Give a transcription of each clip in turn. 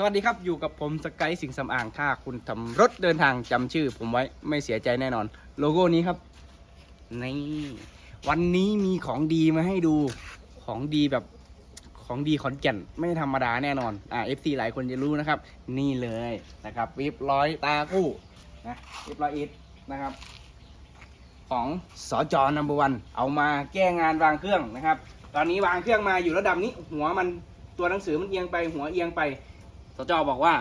สวัสดีครับอยู่กับผมสกายสิงห์สำอางถ้าคุณทำรถเดินทางจำชื่อ ผมไว้ไม่เสียใจแน่นอน โลโก้นี้ครับนี่วันนี้มีของดีมาให้ดูของดีแบบของดีขอนแก่นไม่ธรรมดาแน่นอนอ่า FC หลายคนจะรู้นะครับ นี่เลยนะครับวิบร้อยตาคู่นะวิบร้อยอิทนะครับ ของสจอนัมเบอร์วันเอามาแก้งานวางเครื่องนะครับ ตอนนี้วางเครื่องมาอยู่ระดับนี้ หัวมันตัวหนังสือมันเอียงไปหัวเอียงไป สจบอกว่า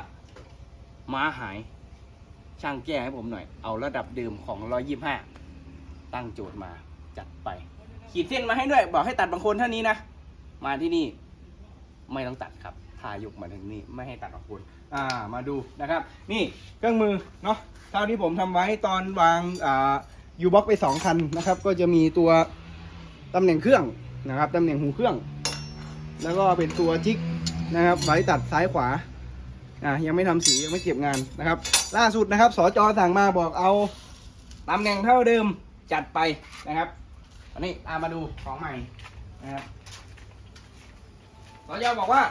ม้าหาย ช่างแก้ให้ผมหน่อย เอาระดับเดิมของ125ตั้งโจทย์มาจัดไป ขีดเส้นมาให้ด้วย บอกให้ตัดบางคนเท่านี้นะ มาที่นี่ ไม่ต้องตัดครับทายกมาถึงนี่ไม่ให้ตัดบางคนอ่า มาดูนะครับ นี่เครื่องมือเนาะ เท่าที่ผมทำไว้ตอนวางอ่ายูบ็อกไปสองคันนะครับ ก็จะมีตัวตำแหน่งเครื่องนะครับตำแหน่งหูเครื่อง แล้วก็เป็นตัวจิกนะครับ ไว้ตัดซ้ายขวา อะยังไม่ทำสียังไม่เก็บงานนะครับ ล่าสุดนะครับสจสั่งมาบอกเอาตำแหน่งเท่าเดิมจัดไปนะครับอันนี้ตามมาดูของใหม่นะครับสจบอกว่า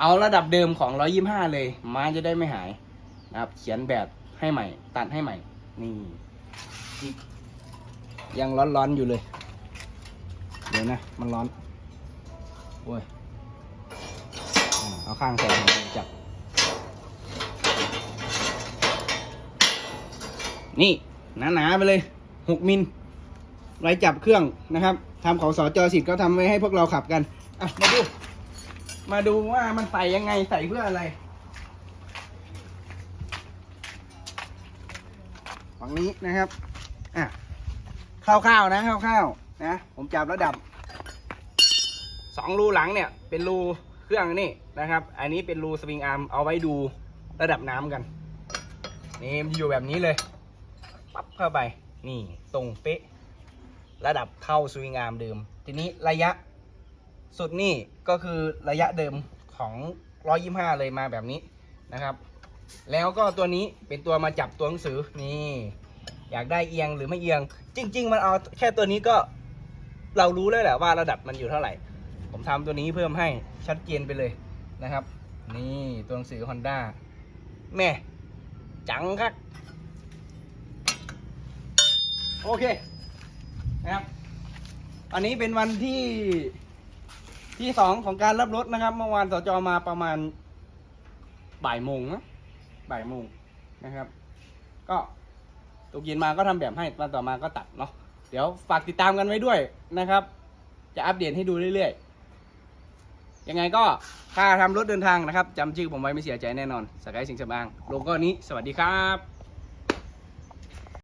เอาระดับเดิมของ 125 เลยไม้จะได้ไม่หายนะครับ เขียนแบบให้ใหม่ ตัดให้ใหม่ นี่ ยังร้อนๆอยู่เลย เดี๋ยวนะ มันร้อนโอ้ย เอาข้างใส่จับ นี่หนาๆไปเลยหกมิลไว้จับเครื่องนะครับทำของสอจอสิทธิ์ก็ทำไว้ให้พวกเราขับกัน อะ มาดู มาดูว่ามันใส่ยังไงใส่เพื่ออะไร ฝั่งนี้นะครับ อะคร่าวๆนะคร่าวๆนะ ผมจับระดับสองรูหลังเนี่ย เป็นรู เครื่องนี่นะครับ อันนี้เป็นรูสวิงอาร์มเอาไว้ดูระดับน้ำกัน นี่มันอยู่แบบนี้เลย ปั๊บเข้าไป นี่ตรงเป๊ะ ระดับเข้าสวิงอาร์มเดิม ทีนี้ระยะสุดนี่ก็คือระยะเดิมของ 125 เลยมาแบบนี้นะครับ แล้วก็ตัวนี้เป็นตัวมาจับตัวหนังสือ นี่ อยากได้เอียงหรือไม่เอียง จริง ๆ มันเอาแค่ตัวนี้ก็เรารู้เลยแหละว่าระดับมันอยู่เท่าไหร่ ผมทำตัวนี้เพิ่มให้ชัดเจนไปเลยนะครับ นี่ตัวหนังสือ Honda แม่จังครับโอเคนะครับ อันนี้เป็นวันที่ที่สองของการรับรถนะครับ เมื่อวานสจมาประมาณบ่ายโมงนะบ่ายโมงนะครับ ก็ตกเย็นมาก็ทำแบบให้วันต่อมาก็ตัดเนาะเดี๋ยวฝากติดตามกันไว้ด้วยนะครับ จะอัปเดตให้ดูเรื่อยๆ ยังไงก็ถ้าทำรถเดินทางนะครับจำชื่อผมไว้ไม่เสียใจแน่นอนสกายสิงห์สำอางโลโก้นี้สวัสดีครับ